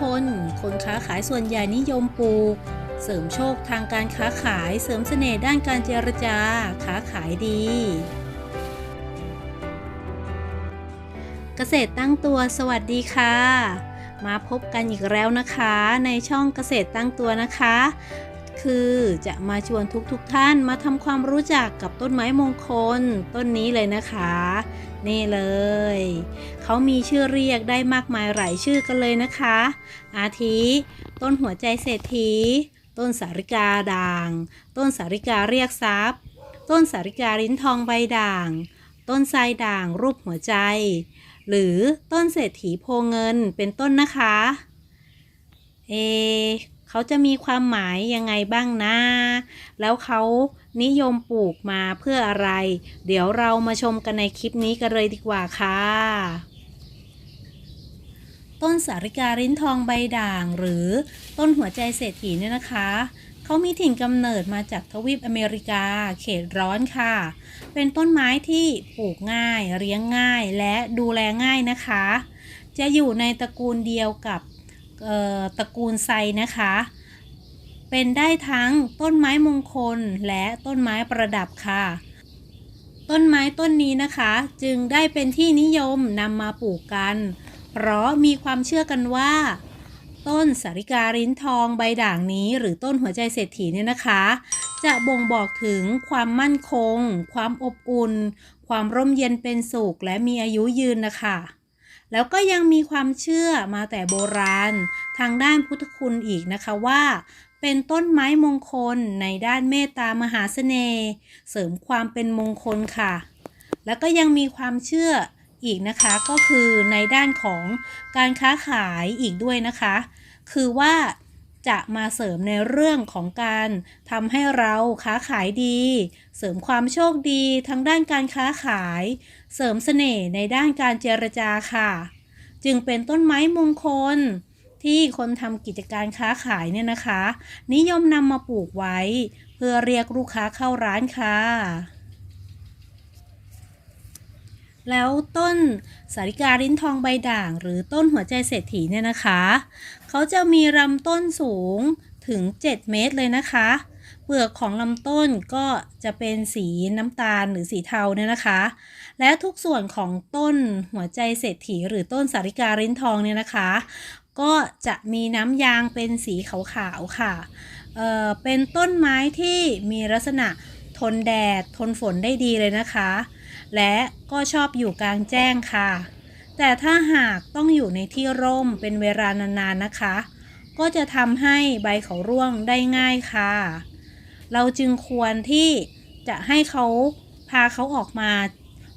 คลคนค้าขายส่วนใหญ่นิยมปลูก เสริมโชคทางการค้าขาย เสริมเสน่ห์ด้านการเจรจา ค้าขายดี เกษตรตั้งตัวสวัสดีค่ะ มาพบกันอีกแล้วนะคะ ในช่องเกษตรตั้งตัวนะคะ คือจะมาชวนทุกๆทท่านมาทำความรู้จักกับต้นไม้มงคล ต้นนี้เลยนะคะ นี่เลย เขามีชื่อเรียกได้มากมายหลายชื่อกันเลยนะคะ อาทิ ต้นหัวใจเศรษฐี ต้นสาริกาด่าง ต้นสาริกาเรียกทรัพย์ ต้นสาริกาลิ้นทองใบด่าง ต้นไทรด่างรูปหัวใจ หรือต้นเศรษฐีโพเงินเป็นต้นนะคะ เอ เขาจะมีความหมายยังไงบ้างนะ แล้วเขานิยมปลูกมาเพื่ออะไร เดี๋ยวเรามาชมกันในคลิปนี้กันเลยดีกว่าค่ะ ต้นสาริกาลิ้นทองใบด่าง หรือต้นหัวใจเศรษฐีเนี่ยนะคะเขามีถิ่นกำเนิดมาจากทวีปอเมริกา เขตร้อนค่ะ เป็นต้นไม้ที่ปลูกง่าย เลี้ยงง่าย และดูแลง่ายนะคะ จะอยู่ในตระกูลเดียวกับ ตระกูลไซนะคะ เป็นได้ทั้งต้นไม้มงคลและต้นไม้ประดับค่ะ ต้นไม้ต้นนี้นะคะ จึงได้เป็นที่นิยมนำมาปลูกกัน เพราะมีความเชื่อกันว่า ต้นสาริกาลิ้นทองใบด่างนี้ หรือต้นหัวใจเศรษฐีเนี่ยนะคะ จะบ่งบอกถึงความมั่นคง ความอบอุ่น ความร่มเย็นเป็นสุขและมีอายุยืนนะคะ แล้วก็ยังมีความเชื่อมาแต่โบราณ ทางด้านพุทธคุณอีกนะคะว่า เป็นต้นไม้มงคลในด้านเมตตามหาเสน่ห์เสริมความเป็นมงคลค่ะ แล้วก็ยังมีความเชื่ออีกนะคะก็คือในด้านของการค้าขายอีกด้วยนะคะ คือว่า จะมาเสริมในเรื่องของการทำให้เราค้าขายดี เสริมความโชคดีทางด้านการค้าขาย เสริมเสน่ห์ในด้านการเจรจาค่ะ จึงเป็นต้นไม้มงคล ที่คนทำกิจการค้าขายเนี่ยนะคะ นิยมนำมาปลูกไว้ เพื่อเรียกลูกค้าเข้าร้านค่ะ แล้วต้นสาริกาลิ้นทองใบด่าง หรือต้นหัวใจเศรษฐีเนี่ยนะคะ เขาจะมีลำต้นสูงถึง 7 เมตรเลยนะคะ เปลือกของลำต้นก็จะเป็นสีน้ำตาลหรือสีเทาเนี่ยนะคะ และทุกส่วนของต้นหัวใจเศรษฐี หรือต้นสาริกาลิ้นทองเนี่ยนะคะ ก็จะมีน้ำยางเป็นสีขาวๆค่ะเอ่อเป็นต้นไม้ที่มีลักษณะทนแดดทนฝนได้ดีเลยนะคะ และก็ชอบอยู่กลางแจ้งค่ะ แต่ถ้าหากต้องอยู่ในที่ร่มเป็นเวลานานๆนะคะ ก็จะทำให้ใบเขาร่วงได้ง่ายค่ะ เราจึงควรที่จะให้เขาพาเขาออกมา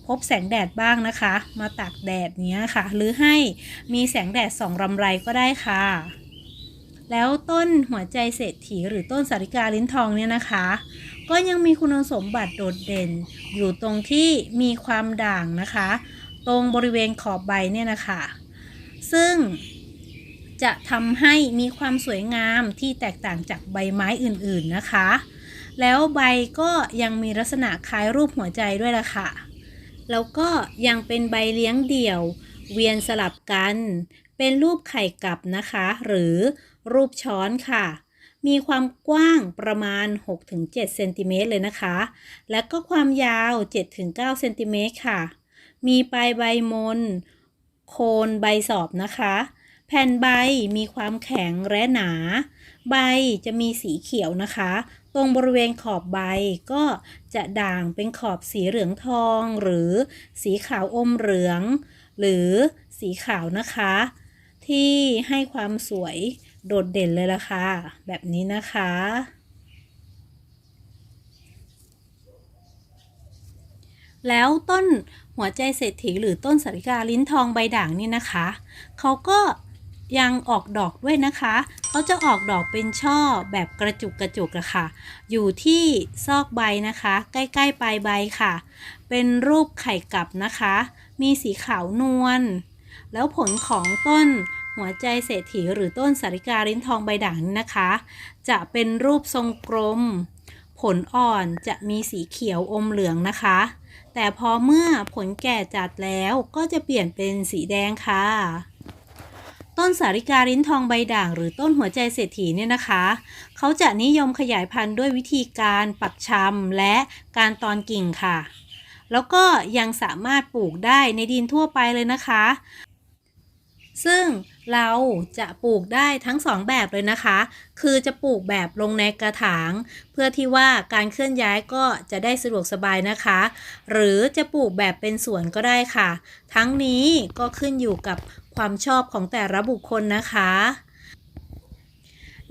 พบแสงแดดบ้างนะคะ มาตากแดดเนี้ยค่ะ หรือให้มีแสงแดดส่องรำไรก็ได้ค่ะ แล้วต้นหัวใจเศรษฐีหรือต้นสาริกาลิ้นทองเนี่ยนะคะ ก็ยังมีคุณสมบัติโดดเด่น อยู่ตรงที่มีความด่างนะคะ ตรงบริเวณขอบใบเนี่ยนะคะ ซึ่งจะทำให้มีความสวยงามที่แตกต่างจากใบไม้อื่นๆนะคะ แล้วใบก็ยังมีลักษณะคล้ายรูปหัวใจด้วยล่ะค่ะ แล้วก็ยังเป็นใบเลี้ยงเดี่ยว เวียนสลับกัน เป็นรูปไข่กลับนะคะ หรือรูปช้อนค่ะ มีความกว้างประมาณ 6-7เซนติเมตรเลยนะคะ และก็ความยาว 7-9เซนติเมตรค่ะ มีปลายใบมน โคนใบสอบนะคะ แผ่นใบมีความแข็งและหนา ใบจะมีสีเขียวนะคะ ตรงบริเวณขอบใบก็จะด่างเป็นขอบสีเหลืองทอง หรือสีขาวอมเหลือง หรือสีขาวนะคะ ที่ให้ความสวย โดดเด่นเลยล่ะค่ะ แบบนี้นะคะ แล้วต้นหัวใจเศรษฐีหรือต้นสาริกาลิ้นทองใบด่างนี่นะคะ เขาก็ยังออกดอกด้วยนะคะ เขาจะออกดอกเป็นช่อแบบกระจุกกระจุกอะค่ะ อยู่ที่ซอกใบนะคะ ใกล้ๆปลายใบค่ะ เป็นรูปไข่กลับนะคะ มีสีขาวนวล แล้วผลของต้น หัวใจเศรษฐีหรือต้นสาริกาลิ้นทองใบด่างนี่นะคะ จะเป็นรูปทรงกลม ผลอ่อนจะมีสีเขียวอมเหลืองนะคะ แต่พอเมื่อผลแก่จัดแล้วก็จะเปลี่ยนเป็นสีแดงค่ะ ต้นสาริกาลิ้นทองใบด่าง หรือต้นหัวใจเศรษฐีเนี่ยนะคะ เขาจะนิยมขยายพันธุ์ด้วยวิธีการปักชำและการตอนกิ่งค่ะ แล้วก็ยังสามารถปลูกได้ในดินทั่วไปเลยนะคะซึ่ง เราจะปลูกได้ทั้งสองแบบเลยนะคะ คือจะปลูกแบบลงในกระถาง เพื่อที่ว่าการเคลื่อนย้ายก็จะได้สะดวกสบายนะคะ หรือจะปลูกแบบเป็นสวนก็ได้ค่ะ ทั้งนี้ก็ขึ้นอยู่กับความชอบของแต่ละบุคคลนะคะ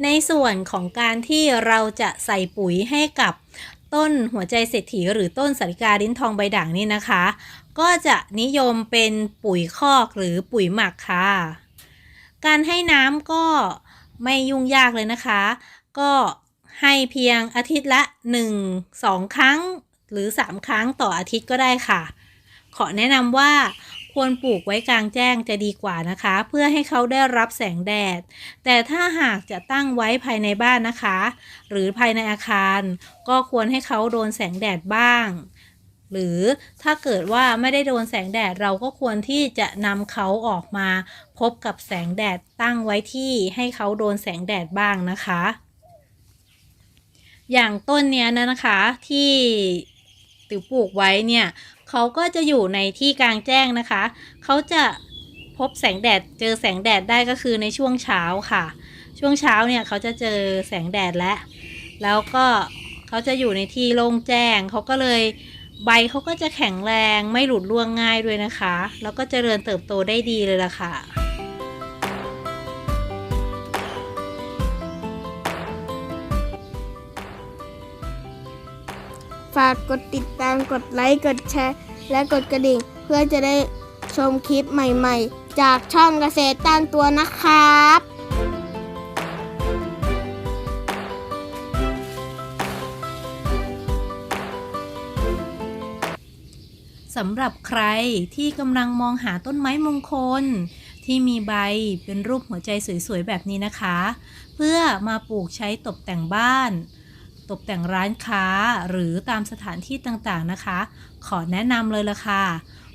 ในส่วนของการที่เราจะใส่ปุ๋ยให้กับต้นหัวใจเศรษฐีหรือต้นสาริกาลิ้นทองใบด่างนี่นะคะ ก็จะนิยมเป็นปุ๋ยคอกหรือปุ๋ยหมักค่ะ การให้น้ำก็ไม่ยุ่งยากเลยนะคะ ก็ให้เพียงอาทิตย์ละ 1-2 ครั้งหรือ 3 ครั้งต่ออาทิตย์ก็ได้ค่ะ ขอแนะนำว่าควรปลูกไว้กลางแจ้งจะดีกว่านะคะ เพื่อให้เขาได้รับแสงแดด แต่ถ้าหากจะตั้งไว้ภายในบ้านนะคะ หรือภายในอาคาร ก็ควรให้เขาโดนแสงแดดบ้าง หรือถ้าเกิดว่าไม่ได้โดนแสงแดดเราก็ควรที่จะนำเขาออกมา พบกับแสงแดดตั้งไว้ที่ให้เขาโดนแสงแดดบ้างนะคะ อย่างต้นเนี้ยนะคะที่ติวปลูกไว้เนี่ยเขาก็จะอยู่ในที่กลางแจ้งนะคะ เขาจะพบแสงแดดเจอแสงแดดได้ก็คือในช่วงเช้าค่ะ ช่วงเช้าเนี่ยเขาจะเจอแสงแดดแล้วแล้วก็เขาจะอยู่ในที่โล่งแจ้งเขาก็เลย ใบเขาก็จะแข็งแรงไม่หลุดร่วงง่ายด้วยนะคะ แล้วก็เจริญเติบโตได้ดีเลยล่ะค่ะฝากกดติดตามกดไลค์กดแชร์ และกดกระดิ่ง เพื่อจะได้ชมคลิปใหม่ๆ จากช่องเกษตรต้านตัวนะครับ สำหรับใครที่กำลังมองหาต้นไม้มงคล ที่มีใบเป็นรูปหัวใจสวยๆ แบบนี้นะคะ เพื่อมาปลูกใช้ตกแต่งบ้าน ตกแต่งร้านค้าหรือตามสถานที่ต่างๆนะคะ ขอแนะนำเลยละค่ะ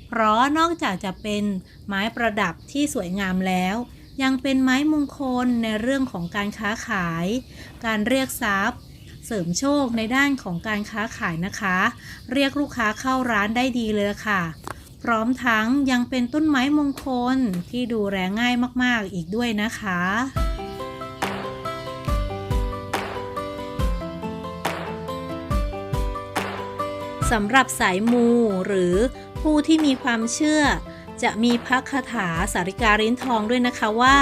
เพราะนอกจากจะเป็นไม้ประดับที่สวยงามแล้ว ยังเป็นไม้มงคลในเรื่องของการค้าขาย การเรียกทรัพย์ เสริมโชคในด้านของการค้าขายนะคะ เรียกลูกค้าเข้าร้านได้ดีเลยค่ะ พร้อมทั้งยังเป็นต้นไม้มงคลที่ดูแลง่ายมากๆอีกด้วยนะคะสำหรับสายมูหรือผู้ที่มีความเชื่อ จะมีพระคาถาสาริกาลิ้นทองด้วยนะคะว่า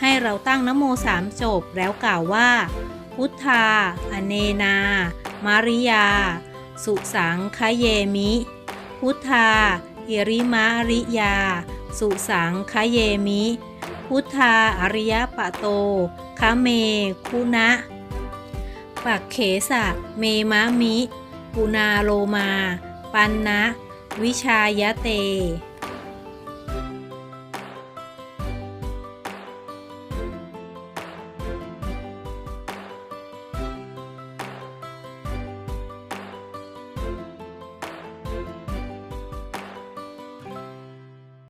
ให้เราตั้งนโมสามจบแล้วกล่าวว่า พุทธา อเนนา มาริยา สุสังคเยมิ พุทธาหิริมาริยา สุสังคเยมิ พุทธา อริยปะโตคะเม คุณะ ปักเขสะ เมมะมิ ปุนาโลมา ปันนะ วิชายะเต